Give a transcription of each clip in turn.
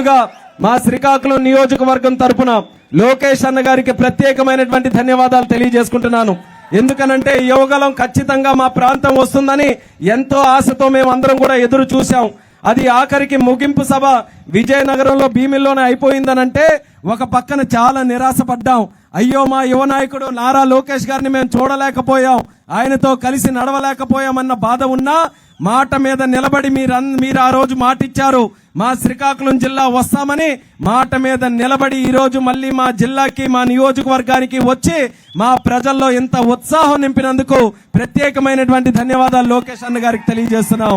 ముందుగా మా శ్రీకాకుళం నియోజకవర్గం తరపున లోకేష్ అన్న గారికి ప్రత్యేకమైనటువంటి ధన్యవాదాలు తెలియజేసుకుంటున్నాను. ఎందుకనంటే యువగలం ఖచ్చితంగా మా ప్రాంతం వస్తుందని ఎంతో ఆశతో మేము అందరం కూడా ఎదురు చూశాం. అది ఆఖరికి ముగింపు సభ విజయనగరంలో భీమిల్లోనే అయిపోయిందనంటే ఒక పక్కన చాలా నిరాశపడ్డాం. అయ్యో మా యువ నాయకుడు నారా లోకేష్ గారిని మేము చూడలేకపోయాం. ఆయనతో కలిసి నడవలేకపోయామన్న బాధ ఉన్నా మాట మీద నిలబడి మీరు మీరు ఆ రోజు మాటిచ్చారు. మా శ్రీకాకుళం జిల్లా వస్తామని మాట మీద నిలబడి ఈరోజు మళ్ళీ మా జిల్లాకి మా నియోజకవర్గానికి వచ్చి మా ప్రజల్లో ఇంత ఉత్సాహం నింపినందుకు ప్రత్యేకమైనటువంటి ధన్యవాదాలు లోకేష్ అన్న గారికి తెలియజేస్తున్నాం.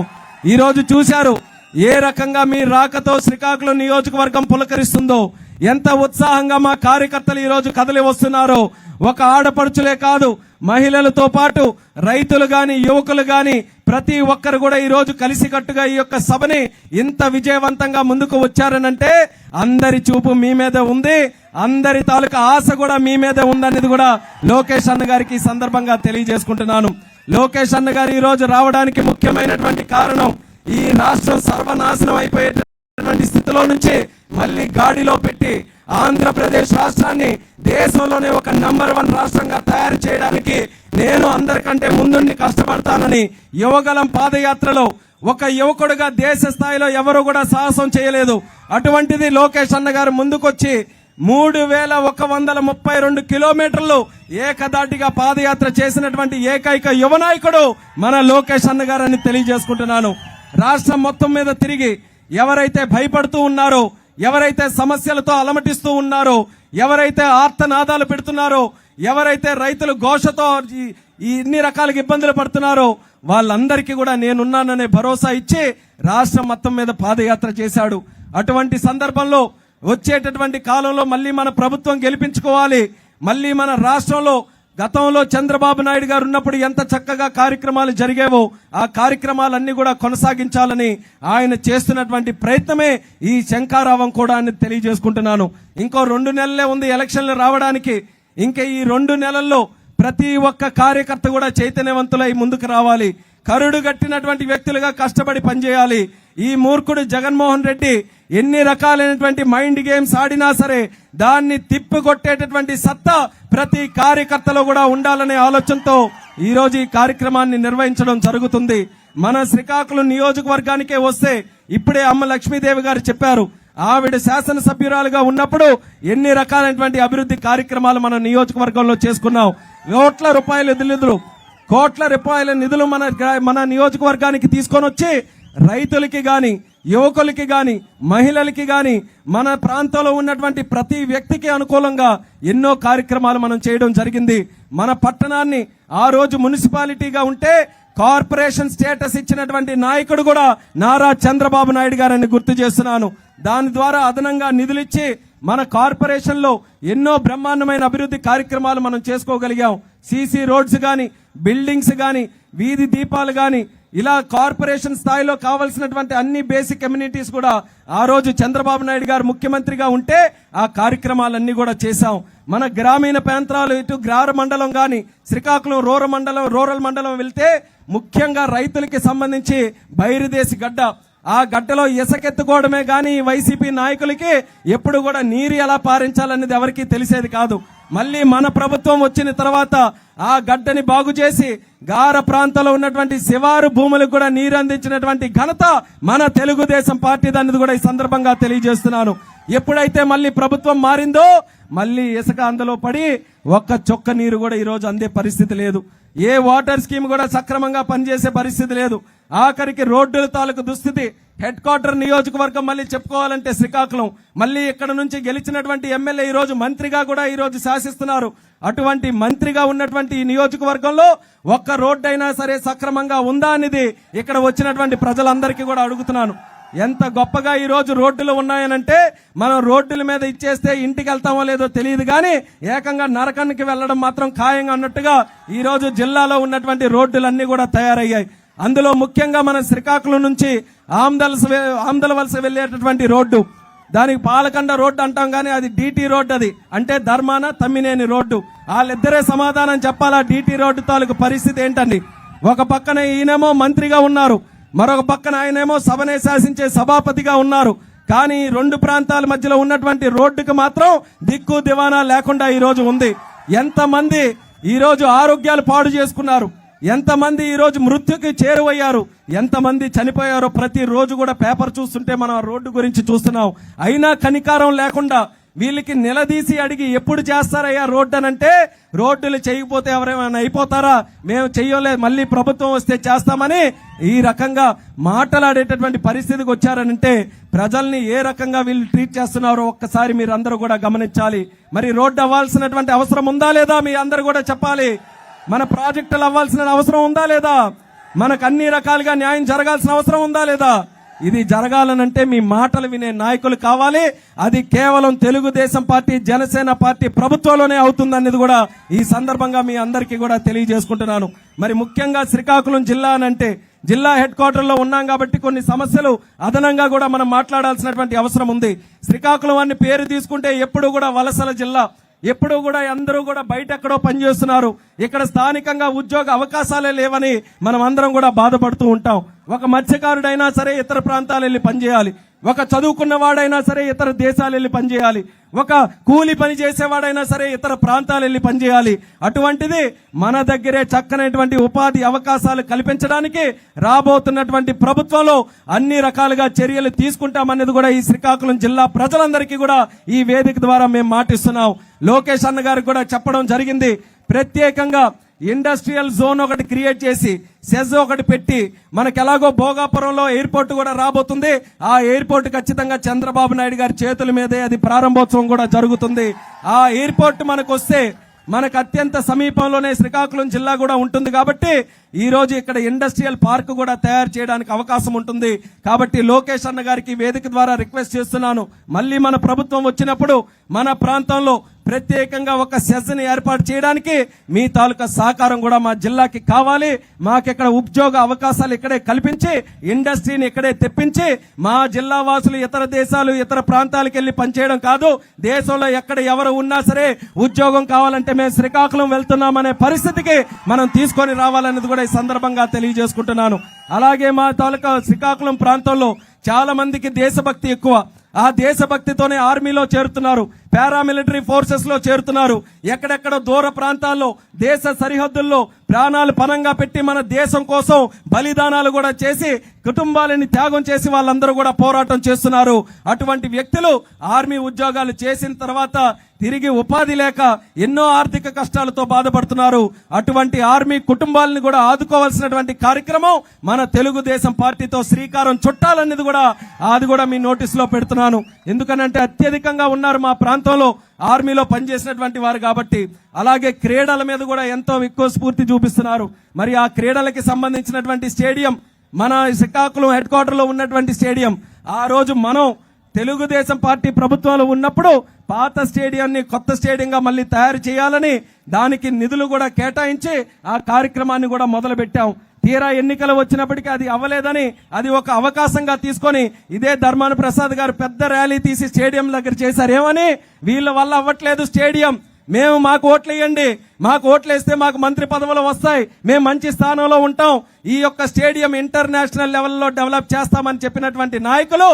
ఈరోజు చూశారు ఏ రకంగా మీ రాకతో శ్రీకాకుళం నియోజకవర్గం పులకరిస్తుందో ఎంత ఉత్సాహంగా మా కార్యకర్తలు ఈరోజు కదలి వస్తున్నారో ఒక ఆడపడుచులే కాదు మహిళలతో పాటు రైతులు గాని యువకులు గాని ప్రతి ఒక్కరు కూడా ఈ రోజు కలిసికట్టుగా ఈ యొక్క సభని ఇంత విజయవంతంగా ముందుకు వచ్చారనంటే అందరి చూపు మీ మీద ఉంది అందరి తాలూకా ఆశ కూడా మీ మీదే ఉందనేది కూడా లోకేష్ అన్న గారికి ఈ సందర్భంగా తెలియజేసుకుంటున్నాను. లోకేష్ అన్న గారు ఈ రోజు రావడానికి ముఖ్యమైనటువంటి కారణం ఈ రాష్ట్రం సర్వనాశనం అయిపోయేటటువంటి స్థితిలో నుంచి మళ్ళీ గాడిలో పెట్టి ఆంధ్రప్రదేశ్ రాష్ట్రాన్ని దేశంలోనే ఒక నంబర్ వన్ రాష్ట్రంగా తయారు చేయడానికి నేను అందరికంటే ముందుండి కష్టపడతానని యువగలం పాదయాత్రలో ఒక యువకుడుగా దేశ స్థాయిలో ఎవరు కూడా సాహసం చేయలేదు. అటువంటిది లోకేష్ అన్న గారు ముందుకొచ్చి మూడు వేల ఒక వందల ముప్పై రెండు కిలోమీటర్లు ఏకదాటిగా పాదయాత్ర చేసినటువంటి ఏకైక యువ నాయకుడు మన లోకేష్ అన్న గారని తెలియజేసుకుంటున్నాను. రాష్ట్రం మొత్తం మీద తిరిగి ఎవరైతే భయపడుతూ ఉన్నారో ఎవరైతే సమస్యలతో అలమటిస్తూ ఉన్నారో ఎవరైతే ఆర్తనాదాలు పెడుతున్నారో ఎవరైతే రైతులు ఘోషతో ఈ- ఈ ఇన్ని రకాలుగా ఇబ్బందులు పడుతున్నారో వాళ్ళందరికీ కూడా నేనున్నాననే భరోసా ఇచ్చి రాష్ట్రం మొత్తం మీద పాదయాత్ర చేశాడు. అటువంటి సందర్భంలో వచ్చేటటువంటి కాలంలో మళ్ళీ మన ప్రభుత్వం గెలిపించుకోవాలి. మళ్ళీ మన రాష్ట్రంలో గతంలో చంద్రబాబు నాయుడు గారు ఉన్నప్పుడు ఎంత చక్కగా కార్యక్రమాలు జరిగేవో ఆ కార్యక్రమాలన్నీ కూడా కొనసాగించాలని ఆయన చేస్తున్నటువంటి ప్రయత్నమే ఈ శంకారావం కూడా అని తెలియజేసుకుంటున్నాను. ఇంకో రెండు నెలలే ఉంది ఎలక్షన్లు రావడానికి. ఇంకా ఈ రెండు నెలల్లో ప్రతి ఒక్క కార్యకర్త కూడా చైతన్యవంతులై ముందుకు రావాలి. కరుడు గట్టినటువంటి వ్యక్తులుగా కష్టపడి పనిచేయాలి. ఈ మూర్ఖుడు జగన్మోహన్ రెడ్డి ఎన్ని రకాలైనటువంటి మైండ్ గేమ్స్ ఆడినా సరే దాన్ని తిప్పికొట్టేటటువంటి సత్తా ప్రతి కార్యకర్తలో కూడా ఉండాలనే ఆలోచనతో ఈ రోజు ఈ కార్యక్రమాన్ని నిర్వహించడం జరుగుతుంది. మన శ్రీకాకుళం నియోజకవర్గానికే వస్తే ఇప్పుడే అమ్మ లక్ష్మీదేవి గారు చెప్పారు ఆవిడ శాసనసభ్యురాలుగా ఉన్నప్పుడు ఎన్ని రకాలైనటువంటి అభివృద్ధి కార్యక్రమాలు మన నియోజకవర్గంలో చేసుకున్నాం. కోట్ల రూపాయల నిధులు కోట్ల రూపాయల నిధులు మన మన నియోజకవర్గానికి తీసుకొని వచ్చి రైతులకి కానీ యువకులకి కానీ మహిళలకి కానీ మన ప్రాంతంలో ఉన్నటువంటి ప్రతి వ్యక్తికి అనుకూలంగా ఎన్నో కార్యక్రమాలు మనం చేయడం జరిగింది. మన పట్టణాన్ని ఆ రోజు మున్సిపాలిటీగా ఉంటే కార్పొరేషన్ స్టేటస్ ఇచ్చినటువంటి నాయకుడు కూడా నారా చంద్రబాబు నాయుడు గారని గుర్తు చేస్తున్నాను. దాని ద్వారా అదనంగా నిధులిచ్చి మన కార్పొరేషన్లో ఎన్నో బ్రహ్మాండమైన అభివృద్ధి కార్యక్రమాలు మనం చేసుకోగలిగాం. సీసీ రోడ్స్ కానీ బిల్డింగ్స్ కానీ వీధి దీపాలు కానీ ఇలా కార్పొరేషన్ స్థాయిలో కావలసినటువంటి అన్ని బేసిక్ కమ్యూనిటీస్ కూడా ఆ రోజు చంద్రబాబు నాయుడు గారు ముఖ్యమంత్రిగా ఉంటే ఆ కార్యక్రమాలన్నీ కూడా చేశాం. మన గ్రామీణ ప్రాంతాలు ఇటు గ్రార మండలం గాని శ్రీకాకుళం రూరల్ మండలం రూరల్ మండలం వెళ్తే ముఖ్యంగా రైతులకి సంబంధించి బైరుదేశి గడ్డ. ఆ గడ్డలో ఇసకెత్తుకోవడమే గాని వైసీపీ నాయకులకి ఎప్పుడు కూడా నీరు ఎలా పారించాలనేది ఎవరికీ తెలిసేది కాదు. మళ్ళీ మన ప్రభుత్వం వచ్చిన తర్వాత ఆ గడ్డని బాగు చేసి గార ప్రాంతంలో ఉన్నటువంటి శివారు భూములకు కూడా నీరు అందించినటువంటి ఘనత మన తెలుగుదేశం పార్టీ దాన్ని కూడా ఈ సందర్భంగా తెలియజేస్తున్నాను. ఎప్పుడైతే మళ్ళీ ప్రభుత్వం మారిందో మళ్ళీ ఇసుక అందులో పడి ఒక్క చొక్క నీరు కూడా ఈ రోజు అందే పరిస్థితి లేదు. ఏ వాటర్ స్కీమ్ కూడా సక్రమంగా పనిచేసే పరిస్థితి లేదు. ఆఖరికి రోడ్డుల తాలూకు దుస్థితి హెడ్ క్వార్టర్ నియోజకవర్గం మళ్ళీ చెప్పుకోవాలంటే శ్రీకాకుళం. మళ్ళీ ఇక్కడ నుంచి గెలిచినటువంటి ఎమ్మెల్యే ఈ రోజు మంత్రిగా కూడా ఈరోజు శాసిస్తున్నారు. అటువంటి మంత్రిగా ఉన్నటువంటి ఈ నియోజకవర్గంలో ఒక్క రోడ్డు అయినా సరే సక్రమంగా ఉందా అనేది ఇక్కడ వచ్చినటువంటి ప్రజలందరికీ కూడా అడుగుతున్నాను. ఎంత గొప్పగా ఈరోజు రోడ్డులు ఉన్నాయనంటే మనం రోడ్డుల మీద ఇచ్చేస్తే ఇంటికి వెళ్తామో లేదో తెలియదు కానీ ఏకంగా నరకానికి వెళ్ళడం మాత్రం ఖాయంగా అన్నట్టుగా ఈరోజు జిల్లాలో ఉన్నటువంటి రోడ్డులన్నీ కూడా తయారయ్యాయి. అందులో ముఖ్యంగా మన శ్రీకాకుళం నుంచి ఆమ్దలస ఆమ్దల వలస వెళ్ళేటటువంటి రోడ్డు. దానికి పాలకండ రోడ్డు అంటాం కానీ అది డీటీ రోడ్డు అది. అంటే ధర్మాన తమ్మినేని రోడ్డు. వాళ్ళిద్దరే సమాధానం చెప్పాలా డీటీ రోడ్డు తాలూకు పరిస్థితి ఏంటండి? ఒక పక్కన ఈయనేమో మంత్రిగా ఉన్నారు. మరొక పక్కన ఆయనేమో సభనే శాసించే సభాపతిగా ఉన్నారు. కానీ రెండు ప్రాంతాల మధ్యలో ఉన్నటువంటి రోడ్డుకి మాత్రం దిక్కు దివానా లేకుండా ఈరోజు ఉంది. ఎంతమంది ఈరోజు ఆరోగ్యాలు పాడు చేసుకున్నారు? ఎంతమంది ఈరోజు మృత్యుకి చేరువయ్యారు? ఎంతమంది చనిపోయారో ప్రతిరోజు కూడా పేపర్ చూస్తుంటే మనం రోడ్డు గురించి చూస్తున్నాం. అయినా కనికారం లేకుండా వీళ్ళకి నిలదీసి అడిగి ఎప్పుడు చేస్తారయ్యా రోడ్డు అనంటే అంటే రోడ్డులు చేయకపోతే ఎవరేమైనా అయిపోతారా? మేము చెయ్యలేదు మళ్ళీ ప్రభుత్వం వస్తే చేస్తామని ఈ రకంగా మాట్లాడేటటువంటి పరిస్థితికి వచ్చారనంటే ప్రజల్ని ఏ రకంగా వీళ్ళు ట్రీట్ చేస్తున్నారో ఒక్కసారి మీరు అందరూ కూడా గమనించాలి. మరి రోడ్డు అవ్వాల్సినటువంటి అవసరం ఉందా లేదా మీ అందరూ కూడా చెప్పాలి. మన ప్రాజెక్టులు అవ్వాల్సిన అవసరం ఉందా లేదా? మనకు అన్ని రకాలుగా న్యాయం జరగాల్సిన అవసరం ఉందా లేదా? ఇది జరగాలనంటే మీ మాటలు వినే నాయకులు కావాలి. అది కేవలం తెలుగుదేశం పార్టీ జనసేన పార్టీ ప్రభుత్వంలోనే అవుతుందనేది కూడా ఈ సందర్భంగా మీ అందరికీ కూడా తెలియజేసుకుంటున్నాను. మరి ముఖ్యంగా శ్రీకాకుళం జిల్లా అనంటే జిల్లా హెడ్ క్వార్టర్లో ఉన్నాం కాబట్టి కొన్ని సమస్యలు అదనంగా కూడా మనం మాట్లాడాల్సినటువంటి అవసరం ఉంది. శ్రీకాకుళం అని పేరు తీసుకుంటే ఎప్పుడు కూడా వలసల జిల్లా ఎప్పుడు కూడా అందరూ కూడా బయట ఎక్కడో పనిచేస్తున్నారు. ఇక్కడ స్థానికంగా ఉద్యోగ అవకాశాలే లేవని మనం అందరం కూడా బాధపడుతూ ఉంటాం. ఒక మత్స్యకారుడైనా సరే ఇతర ప్రాంతాలు వెళ్ళి పనిచేయాలి. ఒక చదువుకున్న వాడైనా సరే ఇతర దేశాలు వెళ్ళి పనిచేయాలి. ఒక కూలి పని చేసేవాడైనా సరే ఇతర ప్రాంతాలు వెళ్ళి పనిచేయాలి. అటువంటిది మన దగ్గరే చక్కనటువంటి ఉపాధి అవకాశాలు కల్పించడానికి రాబోతున్నటువంటి ప్రభుత్వంలో అన్ని రకాలుగా చర్యలు తీసుకుంటామనేది కూడా ఈ శ్రీకాకుళం జిల్లా ప్రజలందరికీ కూడా ఈ వేదిక ద్వారా మేము మాటిస్తున్నాం. లోకేష్ అన్న గారికి కూడా చెప్పడం జరిగింది. ప్రత్యేకంగా ఇండస్ట్రియల్ జోన్ ఒకటి క్రియేట్ చేసి సెజ్ ఒకటి పెట్టి మనకు ఎలాగో భోగాపురంలో ఎయిర్పోర్ట్ కూడా రాబోతుంది. ఆ ఎయిర్పోర్ట్ ఖచ్చితంగా చంద్రబాబు నాయుడు గారి చేతుల మీదే అది ప్రారంభోత్సవం కూడా జరుగుతుంది. ఆ ఎయిర్పోర్ట్ మనకు వస్తే మనకు అత్యంత సమీపంలోనే శ్రీకాకుళం జిల్లా కూడా ఉంటుంది కాబట్టి ఈ రోజు ఇక్కడ ఇండస్ట్రియల్ పార్క్ కూడా తయారు చేయడానికి అవకాశం ఉంటుంది. కాబట్టి లోకేష్ అన్న గారికి వేదిక ద్వారా రిక్వెస్ట్ చేస్తున్నాను. మళ్ళీ మన ప్రభుత్వం వచ్చినప్పుడు మన ప్రాంతంలో ప్రత్యేకంగా ఒక సెషన్ ఏర్పాటు చేయడానికి మీ తాలూకా సహకారం కూడా మా జిల్లాకి కావాలి. మాకిక్కడ ఉద్యోగ అవకాశాలు ఇక్కడే కల్పించి ఇండస్ట్రీని ఇక్కడే తెప్పించి మా జిల్లా వాసులు ఇతర దేశాలు ఇతర ప్రాంతాలకు వెళ్ళి పనిచేయడం కాదు. దేశంలో ఎక్కడ ఎవరు ఉన్నా సరే ఉద్యోగం కావాలంటే మేము శ్రీకాకుళం వెళ్తున్నామనే పరిస్థితికి మనం తీసుకొని రావాలన్నది కూడా ఈ సందర్భంగా తెలియజేసుకుంటున్నాను. అలాగే మా తాలూకా శ్రీకాకుళం ప్రాంతంలో చాలా మందికి దేశభక్తి ఎక్కువ. ఆ దేశభక్తితోనే ఆర్మీలో చేరుతున్నారు. పారామిలిటరీ ఫోర్సెస్లో చేరుతున్నారు. ఎక్కడెక్కడ దూర ప్రాంతాల్లో దేశ సరిహద్దుల్లో ప్రాణాలు పనంగా పెట్టి మన దేశం కోసం బలిదానాలు కూడా చేసి కుటుంబాలని త్యాగం చేసి వాళ్ళందరూ కూడా పోరాటం చేస్తున్నారు. అటువంటి వ్యక్తులు ఆర్మీ ఉద్యోగాలు చేసిన తర్వాత తిరిగి ఉపాధి లేక ఎన్నో ఆర్థిక కష్టాలతో బాధపడుతున్నారు. అటువంటి ఆర్మీ కుటుంబాలను కూడా ఆదుకోవాల్సినటువంటి కార్యక్రమం మన తెలుగుదేశం పార్టీతో శ్రీకారం చుట్టాలనేది కూడా అది కూడా మీ నోటీసులో పెడుతున్నాను. ఎందుకనంటే అత్యధికంగా ఉన్నారు మా ప్రాంతం ప్రాంతంలో ఆర్మీలో పనిచేసినటువంటి వారు కాబట్టి అలాగే క్రీడల మీద కూడా ఎంతో ఎక్కువ స్ఫూర్తి చూపిస్తున్నారు. మరి ఆ క్రీడలకి సంబంధించినటువంటి స్టేడియం మన శ్రీకాకుళం హెడ్ క్వార్టర్లో ఉన్నటువంటి స్టేడియం ఆ రోజు మనం తెలుగుదేశం పార్టీ ప్రభుత్వంలో ఉన్నప్పుడు పాత స్టేడియాన్ని కొత్త స్టేడియంగా మళ్ళీ తయారు చేయాలని దానికి నిధులు కూడా కేటాయించి ఆ కార్యక్రమాన్ని కూడా మొదలుపెట్టాం. తీరా ఎన్నికలు వచ్చినప్పటికీ అది అవ్వలేదని అది ఒక అవకాశంగా తీసుకొని ఇదే ధర్మాన ప్రసాద్ గారు పెద్ద ర్యాలీ తీసి స్టేడియం దగ్గర చేశారు. ఏమని? వీళ్ళ వల్ల అవ్వట్లేదు స్టేడియం. మేము మాకు ఓట్లు ఇవ్వండి మాకు ఓట్లు వేస్తే మాకు మంత్రి పదవులు వస్తాయి. మేము మంచి స్థానంలో ఉంటాం. ఈ యొక్క స్టేడియం ఇంటర్నేషనల్ లెవెల్లో డెవలప్ చేస్తామని చెప్పినటువంటి నాయకులు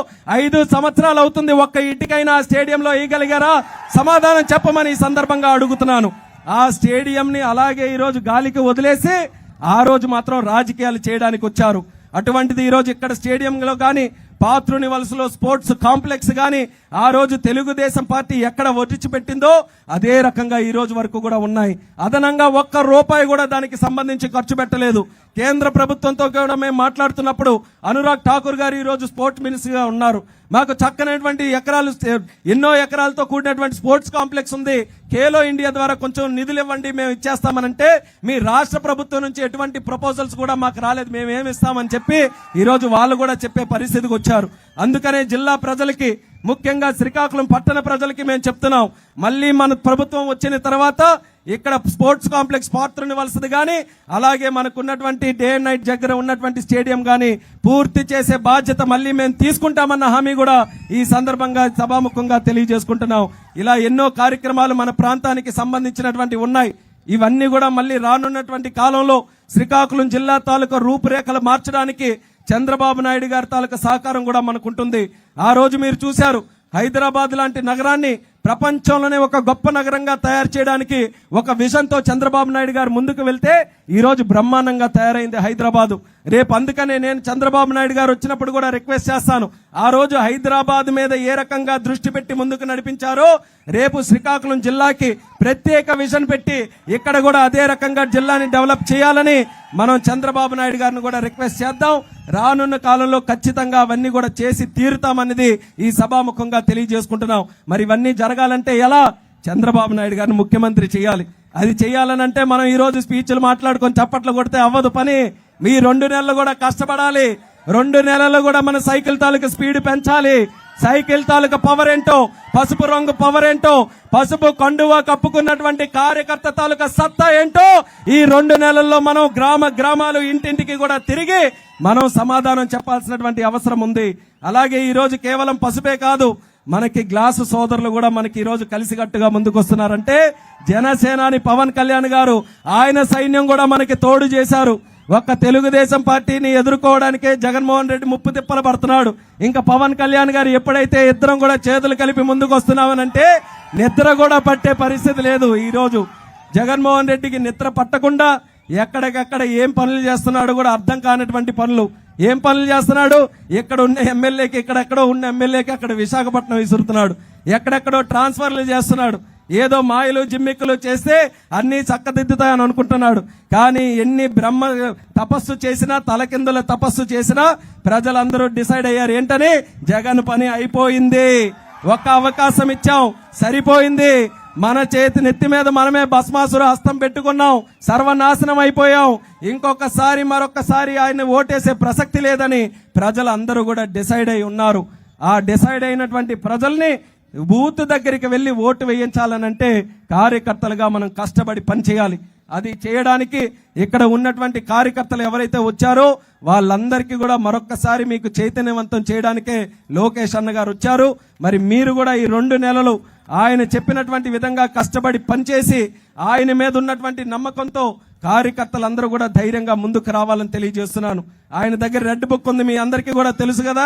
ఐదు సంవత్సరాలు అవుతుంది. ఒక్క ఇటుకైనా ఆ స్టేడియంలో వేయగలిగారా? సమాధానం చెప్పమని ఈ సందర్భంగా అడుగుతున్నాను. ఆ స్టేడియంని అలాగే ఈరోజు గాలికి వదిలేసి ఆ రోజు మాత్రం రాజకీయాలు చేయడానికి వచ్చారు. అటువంటిది ఈరోజు ఇక్కడ స్టేడియంలో కానీ పాత్రుని వలసలో స్పోర్ట్స్ కాంప్లెక్స్ కానీ ఆ రోజు తెలుగుదేశం పార్టీ ఎక్కడ పెట్టిందో అదే రకంగా ఈ రోజు వరకు కూడా ఉన్నాయి. అదనంగా ఒక్క రూపాయి కూడా దానికి సంబంధించి ఖర్చు పెట్టలేదు. కేంద్ర ప్రభుత్వంతో కూడా మేము మాట్లాడుతున్నప్పుడు అనురాగ్ ఠాకూర్ గారు ఈరోజు స్పోర్ట్స్ మినిస్టర్గా ఉన్నారు. మాకు చక్కనటువంటి ఎకరాలు ఎన్నో ఎకరాలతో కూడినటువంటి స్పోర్ట్స్ కాంప్లెక్స్ ఉంది. ఖేలో ఇండియా ద్వారా కొంచెం నిధులు ఇవ్వండి మేము ఇచ్చేస్తామనంటే మీ రాష్ట్ర ప్రభుత్వం నుంచి ఎటువంటి ప్రపోజల్స్ కూడా మాకు రాలేదు మేము ఏమి ఇస్తామని చెప్పి ఈరోజు వాళ్ళు కూడా చెప్పే పరిస్థితికి వచ్చారు. అందుకనే జిల్లా ప్రజలకి ముఖ్యంగా శ్రీకాకుళం పట్టణ ప్రజలకి మేము చెప్తున్నాం. మళ్ళీ మన ప్రభుత్వం వచ్చిన తర్వాత ఇక్కడ స్పోర్ట్స్ కాంప్లెక్స్ పాత్రని వలసది కానీ అలాగే మనకున్నటువంటి డే అండ్ నైట్ దగ్గర ఉన్నటువంటి స్టేడియం కానీ పూర్తి చేసే బాధ్యత మళ్ళీ మేము తీసుకుంటామన్న హామీ కూడా ఈ సందర్భంగా సభాముఖంగా తెలియజేసుకుంటున్నాం. ఇలా ఎన్నో కార్యక్రమాలు మన ప్రాంతానికి సంబంధించినటువంటి ఉన్నాయి. ఇవన్నీ కూడా మళ్ళీ రానున్నటువంటి కాలంలో శ్రీకాకుళం జిల్లా తాలూకా రూపురేఖలు మార్చడానికి చంద్రబాబు నాయుడు గారి తాలూకా సహకారం కూడా మనకుంటుంది. ఆ రోజు మీరు చూశారు హైదరాబాద్ లాంటి నగరాన్ని ప్రపంచంలోనే ఒక గొప్ప నగరంగా తయారు చేయడానికి ఒక విజన్తో చంద్రబాబు నాయుడు గారు ముందుకు వెళ్తే ఈరోజు బ్రహ్మాండంగా తయారైంది హైదరాబాదు. రేపు అందుకనే నేను చంద్రబాబు నాయుడు గారు వచ్చినప్పుడు కూడా రిక్వెస్ట్ చేస్తాను. ఆ రోజు హైదరాబాద్ మీద ఏ రకంగా దృష్టి పెట్టి ముందుకు నడిపించారో రేపు శ్రీకాకుళం జిల్లాకి ప్రత్యేక విజన్ పెట్టి ఇక్కడ కూడా అదే రకంగా జిల్లాని డెవలప్ చేయాలని మనం చంద్రబాబు నాయుడు గారిని కూడా రిక్వెస్ట్ చేద్దాం. రానున్న కాలంలో ఖచ్చితంగా అవన్నీ కూడా చేసి తీరుతామన్నది ఈ సభాముఖంగా తెలియజేసుకుంటున్నాం. మరి ఇవన్నీ జరగాలంటే ఎలా? చంద్రబాబు నాయుడు గారిని ముఖ్యమంత్రి చేయాలి. అది చేయాలనంటే మనం ఈ రోజు స్పీచ్లు మాట్లాడుకొని చప్పట్లు కొడితే అవ్వదు పని. మీ రెండు నెలలు కూడా కష్టపడాలి. రెండు నెలలు కూడా మన సైకిల్ తాలూకా స్పీడ్ పెంచాలి. సైకిల్ తాలూకా పవర్ ఏంటో పసుపు రంగు పవర్ ఏంటో పసుపు కండువా కప్పుకున్నటువంటి కార్యకర్త తాలూకా సత్తా ఏంటో ఈ రెండు నెలల్లో మనం గ్రామ గ్రామాలు ఇంటింటికి కూడా తిరిగి మనం సమాధానం చెప్పాల్సినటువంటి అవసరం ఉంది. అలాగే ఈ రోజు కేవలం పసుపే కాదు మనకి గ్లాసు సోదరులు కూడా మనకి ఈ రోజు కలిసికట్టుగా ముందుకొస్తున్నారంటే జనసేనాని పవన్ కళ్యాణ్ గారు ఆయన సైన్యం కూడా మనకి తోడు చేశారు. ఒక్క తెలుగుదేశం పార్టీని ఎదుర్కోవడానికే జగన్మోహన్ రెడ్డి ముప్పు తిప్పలు పడుతున్నాడు. ఇంకా పవన్ కళ్యాణ్ గారు ఎప్పుడైతే ఇద్దరం కూడా చేతులు కలిపి ముందుకు వస్తున్నామనంటే నిద్ర కూడా పట్టే పరిస్థితి లేదు. ఈరోజు జగన్మోహన్ రెడ్డికి నిద్ర పట్టకుండా ఎక్కడికక్కడ ఏం పనులు చేస్తున్నాడు కూడా అర్థం కానటువంటి పనులు ఏం పనులు చేస్తున్నాడు? ఇక్కడ ఉన్న ఎమ్మెల్యేకి ఇక్కడెక్కడో ఉన్న ఎమ్మెల్యేకి అక్కడ విశాఖపట్నం విసురుతున్నాడు. ఎక్కడెక్కడో ట్రాన్స్ఫర్లు చేస్తున్నాడు. ఏదో మాయలు జిమ్మిక్కులు చేస్తే అన్నీ చక్కదిద్దుతాయని అనుకుంటున్నాడు. కానీ ఎన్ని బ్రహ్మ తపస్సు చేసినా తలకిందుల తపస్సు చేసినా ప్రజలందరూ డిసైడ్ అయ్యారు. ఏంటని? జగన్ పని అయిపోయింది. ఒక్క అవకాశం ఇచ్చాం. సరిపోయింది. మన చేతి నెత్తి మీద మనమే భస్మాసుర హస్తం పెట్టుకున్నాం. సర్వనాశనం అయిపోయాం. ఇంకొకసారి మరొకసారి ఆయన ఓటేసే ప్రసక్తి లేదని ప్రజలందరూ కూడా డిసైడ్ అయి ఉన్నారు. ఆ డిసైడ్ అయినటువంటి ప్రజల్ని బూత్ దగ్గరికి వెళ్ళి ఓటు వేయించాలనంటే కార్యకర్తలుగా మనం కష్టపడి పనిచేయాలి. అది చేయడానికి ఇక్కడ ఉన్నటువంటి కార్యకర్తలు ఎవరైతే వచ్చారో వాళ్ళందరికీ కూడా మరొక్కసారి మీకు చైతన్యవంతం చేయడానికే లోకేష్ అన్న గారు వచ్చారు. మరి మీరు కూడా ఈ రెండు నెలలు ఆయన చెప్పినటువంటి విధంగా కష్టపడి పనిచేసి ఆయన మీద ఉన్నటువంటి నమ్మకంతో కార్యకర్తలందరూ కూడా ధైర్యంగా ముందుకు రావాలని తెలియజేస్తున్నాను. ఆయన దగ్గర రెడ్ బుక్ ఉంది మీ అందరికీ కూడా తెలుసు కదా.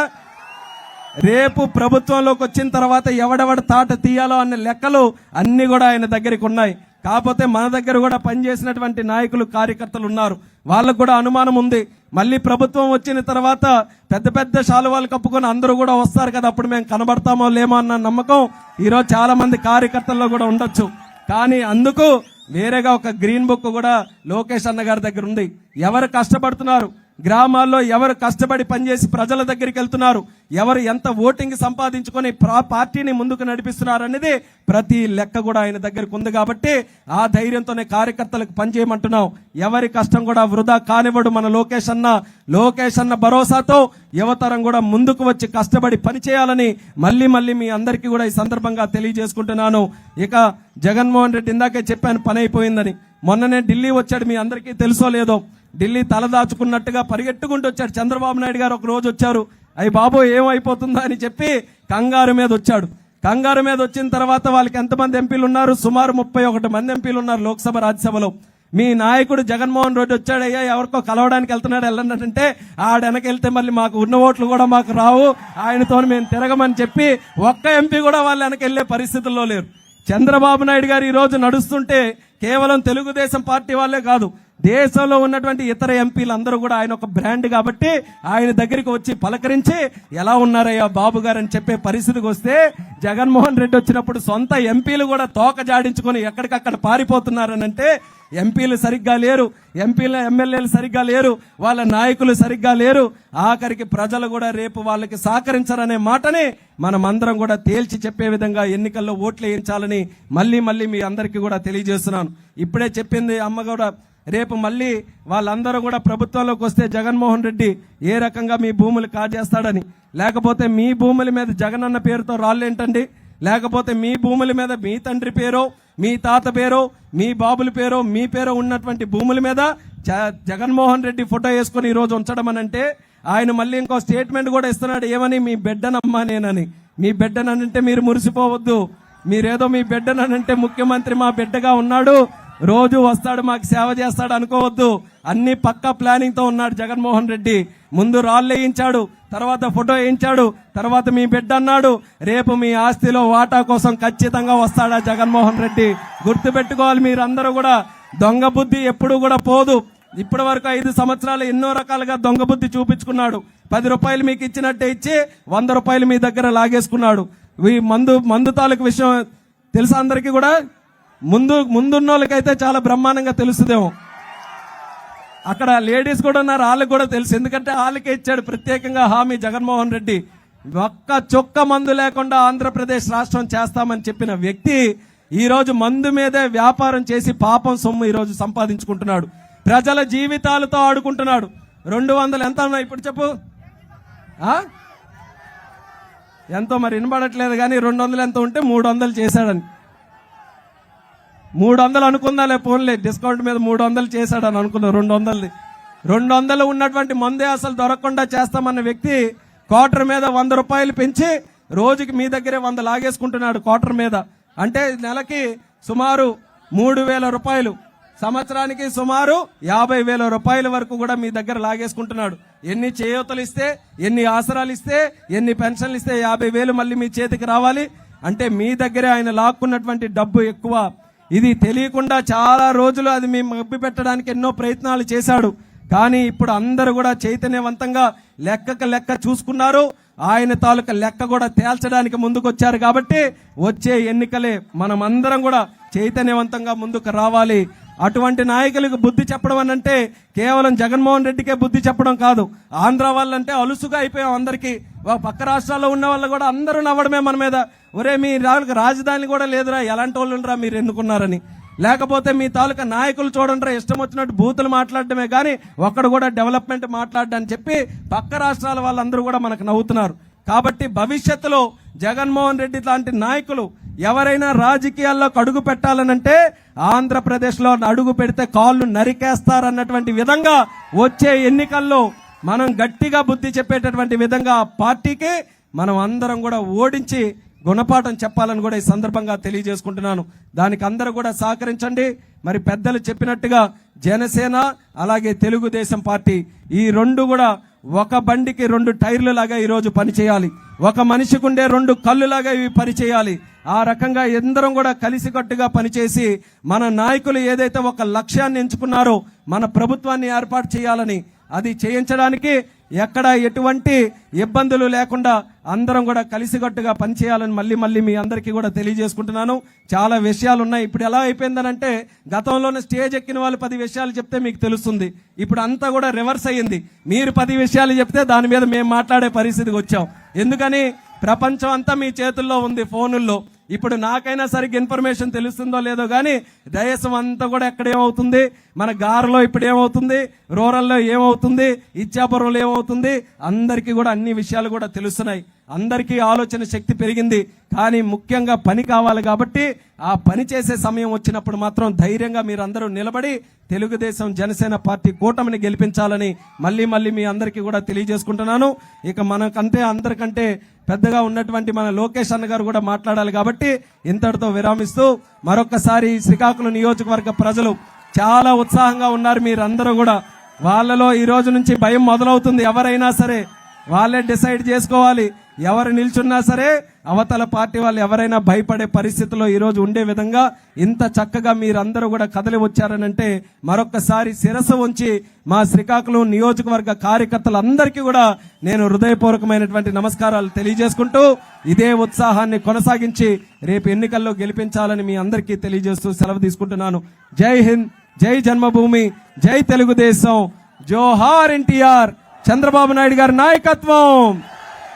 రేపు ప్రభుత్వంలోకి వచ్చిన తర్వాత ఎవడెవడ తాట తీయాలో అనే లెక్కలు అన్ని కూడా ఆయన దగ్గరికి ఉన్నాయి. కాకపోతే మన దగ్గర కూడా పనిచేసినటువంటి నాయకులు కార్యకర్తలు ఉన్నారు. వాళ్ళకు కూడా అనుమానం ఉంది. మళ్ళీ ప్రభుత్వం వచ్చిన తర్వాత పెద్ద పెద్ద శాలువాలు కప్పుకొని అందరూ కూడా వస్తారు కదా అప్పుడు మేము కనబడతామో లేమో అన్న నమ్మకం ఈరోజు చాలా మంది కార్యకర్తల్లో కూడా ఉండొచ్చు. కానీ అందుకు వేరేగా ఒక గ్రీన్ బుక్ కూడా లోకేష్ అన్న గారి దగ్గర ఉంది. ఎవరు కష్టపడుతున్నారు? గ్రామాల్లో ఎవరు కష్టపడి పనిచేసి ప్రజల దగ్గరికి వెళ్తున్నారు ఎవరు ఎంత ఓటింగ్ సంపాదించుకొని ప్రా- పార్టీని ముందుకు నడిపిస్తున్నారు అనేది ప్రతి లెక్క కూడా ఆయన దగ్గరకు ఉంది కాబట్టి ఆ ధైర్యంతోనే కార్యకర్తలకు పనిచేయమంటున్నాం ఎవరి కష్టం కూడా వృధా కానివ్వడు మన లోకేష్ అన్న. లోకేష్ అన్న భరోసాతో యువతరం కూడా ముందుకు వచ్చి కష్టపడి పనిచేయాలని మళ్ళీ మళ్ళీ మీ అందరికీ కూడా ఈ సందర్భంగా తెలియజేసుకుంటున్నాను. ఇక జగన్మోహన్ రెడ్డి ఇందాకే చెప్పాను పని అయిపోయిందని. మొన్ననే ఢిల్లీ వచ్చాడు మీ అందరికీ తెలుసో లేదో. ఢిల్లీ తలదాచుకున్నట్టుగా పరిగెట్టుకుంటూ వచ్చాడు. చంద్రబాబు నాయుడు గారు ఒక రోజు వచ్చారు. అయ్యి బాబు ఏమైపోతుందా అని చెప్పి కంగారు మీద వచ్చాడు. కంగారు మీద వచ్చిన తర్వాత వాళ్ళకి ఎంతమంది ఎంపీలు ఉన్నారు? సుమారు ముప్పై ఒకటి మంది ఎంపీలు ఉన్నారు లోక్సభ రాజ్యసభలో. మీ నాయకుడు జగన్మోహన్ రెడ్డి వచ్చాడయ్యా ఎవరికో కలవడానికి వెళ్తున్నాడు వెళ్ళనంటే అంటే ఆడ వెనకెళ్తే మళ్ళీ మాకు ఉన్న ఓట్లు కూడా మాకు రావు. ఆయనతో మేము తిరగమని చెప్పి ఒక్క ఎంపీ కూడా వాళ్ళు వెనక వెళ్ళే పరిస్థితుల్లో లేరు. చంద్రబాబు నాయుడు గారు ఈరోజు నడుస్తుంటే కేవలం తెలుగుదేశం పార్టీ వాళ్ళే కాదు దేశంలో ఉన్నటువంటి ఇతర ఎంపీలు అందరూ కూడా ఆయన ఒక బ్రాండ్ కాబట్టి ఆయన దగ్గరికి వచ్చి పలకరించి ఎలా ఉన్నారయ్యా బాబు గారు? అని చెప్పే పరిస్థితికి వస్తే జగన్మోహన్ రెడ్డి వచ్చినప్పుడు సొంత ఎంపీలు కూడా తోక జాడించుకొని ఎక్కడికక్కడ పారిపోతున్నారని అంటే ఎంపీలు సరిగ్గా లేరు ఎంపీల ఎమ్మెల్యేలు సరిగ్గా లేరు వాళ్ళ నాయకులు సరిగ్గా లేరు. ఆఖరికి ప్రజలు కూడా రేపు వాళ్ళకి సహకరించరనే మాటని మనమందరం కూడా తేల్చి చెప్పే విధంగా ఎన్నికల్లో ఓట్లు వేయించాలని మళ్ళీ మళ్ళీ మీ అందరికీ కూడా తెలియజేస్తున్నాను. ఇప్పుడే చెప్పింది అమ్మ కూడా రేపు మళ్ళీ వాళ్ళందరూ కూడా ప్రభుత్వంలోకి వస్తే జగన్మోహన్ రెడ్డి ఏ రకంగా మీ భూములు కాజేస్తాడని? లేకపోతే మీ భూముల మీద జగన్ అన్న పేరుతో రాళ్ళేంటండి? లేకపోతే మీ భూముల మీద మీ తండ్రి పేరో మీ తాత పేరో మీ బాబుల పేరో మీ పేరో ఉన్నటువంటి భూముల మీద జ- జగన్మోహన్ రెడ్డి ఫోటో వేసుకొని ఈరోజు ఉంచడం అని అంటే ఆయన మళ్ళీ ఇంకో స్టేట్మెంట్ కూడా ఇస్తున్నాడు ఏమని మీ బిడ్డనమ్మా నేనని? మీ బిడ్డనంటే మీరు మురిసిపోవద్దు. మీరేదో మీ బిడ్డనంటే ముఖ్యమంత్రి మా బిడ్డగా ఉన్నాడు. రోజు వస్తాడు మాకు సేవ చేస్తాడు అనుకోవద్దు. అన్ని పక్క ప్లానింగ్తో ఉన్నాడు జగన్మోహన్ రెడ్డి. ముందు రాళ్ళు వేయించాడు తర్వాత ఫోటో వేయించాడు తర్వాత మీ బిడ్డ అన్నాడు రేపు మీ ఆస్తిలో వాటా కోసం ఖచ్చితంగా వస్తాడా జగన్మోహన్ రెడ్డి? గుర్తుపెట్టుకోవాలి మీరందరూ కూడా. దొంగ బుద్ధి ఎప్పుడు కూడా పోదు. ఇప్పటి వరకు ఐదు సంవత్సరాలు ఎన్నో రకాలుగా దొంగ బుద్ధి చూపించుకున్నాడు. పది రూపాయలు మీకు ఇచ్చినట్టే ఇచ్చి వంద రూపాయలు మీ దగ్గర లాగేసుకున్నాడు. ఈ మందు మందు తాలూకు విషయం తెలుసా అందరికీ కూడా? ముందు ముందున్న వాళ్ళకైతే చాలా బ్రహ్మాండంగా తెలుస్తుందేమో. అక్కడ లేడీస్ కూడా ఉన్నారు వాళ్ళకి కూడా తెలుసు. ఎందుకంటే వాళ్ళకే ఇచ్చాడు ప్రత్యేకంగా హామీ జగన్మోహన్ రెడ్డి. ఒక్క చొక్క మందు లేకుండా ఆంధ్రప్రదేశ్ రాష్ట్రం చేస్తామని చెప్పిన వ్యక్తి ఈరోజు మందు మీదే వ్యాపారం చేసి పాపం సొమ్ము ఈరోజు సంపాదించుకుంటున్నాడు. ప్రజల జీవితాలతో ఆడుకుంటున్నాడు. రెండు వందలు ఎంత ఉన్నాయి ఇప్పుడు చెప్పు? ఎంతో మరి వినబడట్లేదు కానీ రెండు వందలు ఎంత ఉంటే మూడు వందలు చేశాడని. మూడు వందలు అనుకుందాలే పోన్లే డిస్కౌంట్ మీద మూడు వందలు చేశాడని అనుకున్నా రెండు వందలది రెండు వందలు ఉన్నటువంటి మందే అసలు దొరకకుండా చేస్తామన్న వ్యక్తి క్వార్టర్ మీద వంద రూపాయలు పెంచి రోజుకి మీ దగ్గరే వంద లాగేసుకుంటున్నాడు క్వార్టర్ మీద. అంటే నెలకి సుమారు మూడు వేల రూపాయలు సంవత్సరానికి సుమారు యాభై వేల రూపాయల వరకు కూడా మీ దగ్గర లాగేసుకుంటున్నాడు. ఎన్ని చేయూతలు ఇస్తే ఎన్ని ఆసరాలు ఇస్తే ఎన్ని పెన్షన్లు ఇస్తే యాభై వేలు మళ్ళీ మీ చేతికి రావాలి. అంటే మీ దగ్గరే ఆయన లాక్కున్నటువంటి డబ్బు ఎక్కువ. ఇది తెలియకుండా చాలా రోజులు అది మీ మబ్బి పెట్టడానికి ఎన్నో ప్రయత్నాలు చేశాడు. కానీ ఇప్పుడు అందరూ కూడా చైతన్యవంతంగా లెక్కకు లెక్క చూసుకున్నారు. ఆయన తాలూకా లెక్క కూడా తేల్చడానికి ముందుకు వచ్చారు కాబట్టి వచ్చే ఎన్నికలే మనమందరం కూడా చైతన్యవంతంగా ముందుకు రావాలి. అటువంటి నాయకులకు బుద్ధి చెప్పడం అని అంటే కేవలం జగన్మోహన్ రెడ్డికే బుద్ధి చెప్పడం కాదు. ఆంధ్ర వాళ్ళంటే అలుసుగా అయిపోయాం అందరికీ. పక్క రాష్ట్రాల్లో ఉన్న వాళ్ళు కూడా అందరూ నవ్వడమే మన మీద. ఒరే మీ రాజధాని కూడా లేదురా ఎలాంటి వాళ్ళురా మీరు ఎన్నుకున్నారని లేకపోతే మీ తాలూకా నాయకులు చూడండి ఇష్టం వచ్చినట్టు బూతులు మాట్లాడటమే కానీ ఒక్కడు కూడా డెవలప్మెంట్ మాట్లాడని చెప్పి పక్క రాష్ట్రాల వాళ్ళందరూ కూడా మనకు నవ్వుతున్నారు. కాబట్టి భవిష్యత్తులో జగన్మోహన్ రెడ్డి లాంటి నాయకులు ఎవరైనా రాజకీయాల్లోకి అడుగు పెట్టాలనంటే ఆంధ్రప్రదేశ్లో అడుగు పెడితే కాళ్ళు నరికేస్తారన్నటువంటి విధంగా వచ్చే ఎన్నికల్లో మనం గట్టిగా బుద్ధి చెప్పేటటువంటి విధంగా ఆ పార్టీకి మనం అందరం కూడా ఓడించి గుణపాఠం చెప్పాలని కూడా ఈ సందర్భంగా తెలియజేసుకుంటున్నాను. దానికి అందరూ కూడా సహకరించండి. మరి పెద్దలు చెప్పినట్టుగా జనసేన అలాగే తెలుగుదేశం పార్టీ ఈ రెండు కూడా ఒక బండికి రెండు టైర్లు లాగా ఈరోజు పనిచేయాలి ఒక మనిషికి ఉండే రెండు కళ్ళులాగా ఇవి పనిచేయాలి ఆ రకంగా ఎందరం కూడా కలిసికట్టుగా పనిచేసి మన నాయకులు ఏదైతే ఒక లక్ష్యాన్ని ఎంచుకున్నారో మన ప్రభుత్వాన్ని ఏర్పాటు చేయాలని అది చేయించడానికి ఎక్కడ ఎటువంటి ఇబ్బందులు లేకుండా అందరం కూడా కలిసికట్టుగా పనిచేయాలని మళ్ళీ మళ్ళీ మీ అందరికీ కూడా తెలియజేసుకుంటున్నాను. చాలా విషయాలు ఉన్నాయి ఇప్పుడు ఎలా అయిపోయిందనంటే గతంలోనే స్టేజ్ ఎక్కిన వాళ్ళు పది విషయాలు చెప్తే మీకు తెలుస్తుంది. ఇప్పుడు అంతా కూడా రివర్స్ అయ్యింది. మీరు పది విషయాలు చెప్తే దాని మీద మేము మాట్లాడే పరిస్థితికి వచ్చాం. ఎందుకని? ప్రపంచం అంతా మీ చేతుల్లో ఉంది ఫోనుల్లో. ఇప్పుడు నాకైనా సరిగ్గా ఇన్ఫర్మేషన్ తెలుస్తుందో లేదో కానీ దేశం అంతా కూడా ఎక్కడ ఏమవుతుంది? మన గారులో ఇప్పుడు ఏమవుతుంది? రూరల్లో ఏమవుతుంది? ఇచ్చాపురంలో ఏమవుతుంది? అందరికీ కూడా అన్ని విషయాలు కూడా తెలుస్తున్నాయి. అందరికీ ఆలోచన శక్తి పెరిగింది కానీ ముఖ్యంగా పని కావాలి కాబట్టి ఆ పని చేసే సమయం వచ్చినప్పుడు మాత్రం ధైర్యంగా మీరందరూ నిలబడి తెలుగుదేశం జనసేన పార్టీ కూటమిని గెలిపించాలని మళ్ళీ మళ్ళీ మీ అందరికీ కూడా తెలియజేసుకుంటున్నాను. ఇక మనకంటే అందరికంటే పెద్దగా ఉన్నటువంటి మన లోకేష్ అన్న గారు కూడా మాట్లాడాలి కాబట్టి ఇంతటితో విరామిస్తూ మరొకసారి శ్రీకాకుళం నియోజకవర్గ ప్రజలు చాలా ఉత్సాహంగా ఉన్నారు మీరందరూ కూడా. వాళ్ళలో ఈ రోజు నుంచి భయం మొదలవుతుంది. ఎవరైనా సరే వాళ్ళే డిసైడ్ చేసుకోవాలి. ఎవరు నిల్చున్నా సరే అవతల పార్టీ వాళ్ళు ఎవరైనా భయపడే పరిస్థితిలో ఈరోజు ఉండే విధంగా ఇంత చక్కగా మీరందరూ కూడా కదలి వచ్చారనంటే మరొక్కసారి శిరస్సు ఉంచి మా శ్రీకాకుళం నియోజకవర్గ కార్యకర్తలందరికీ కూడా నేను హృదయపూర్వకమైనటువంటి నమస్కారాలు తెలియజేసుకుంటూ ఇదే ఉత్సాహాన్ని కొనసాగించి రేపు ఎన్నికల్లో గెలిపించాలని మీ అందరికీ తెలియజేస్తూ సెలవు తీసుకుంటున్నాను. జై హింద్ జై జన్మభూమి జై తెలుగుదేశం. జోహార్ ఎన్టీఆర్. చంద్రబాబు నాయుడు గారి నాయకత్వం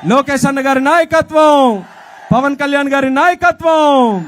లోకేష్ అన్న గారి నాయకత్వం పవన్ కళ్యాణ్ గారి నాయకత్వం.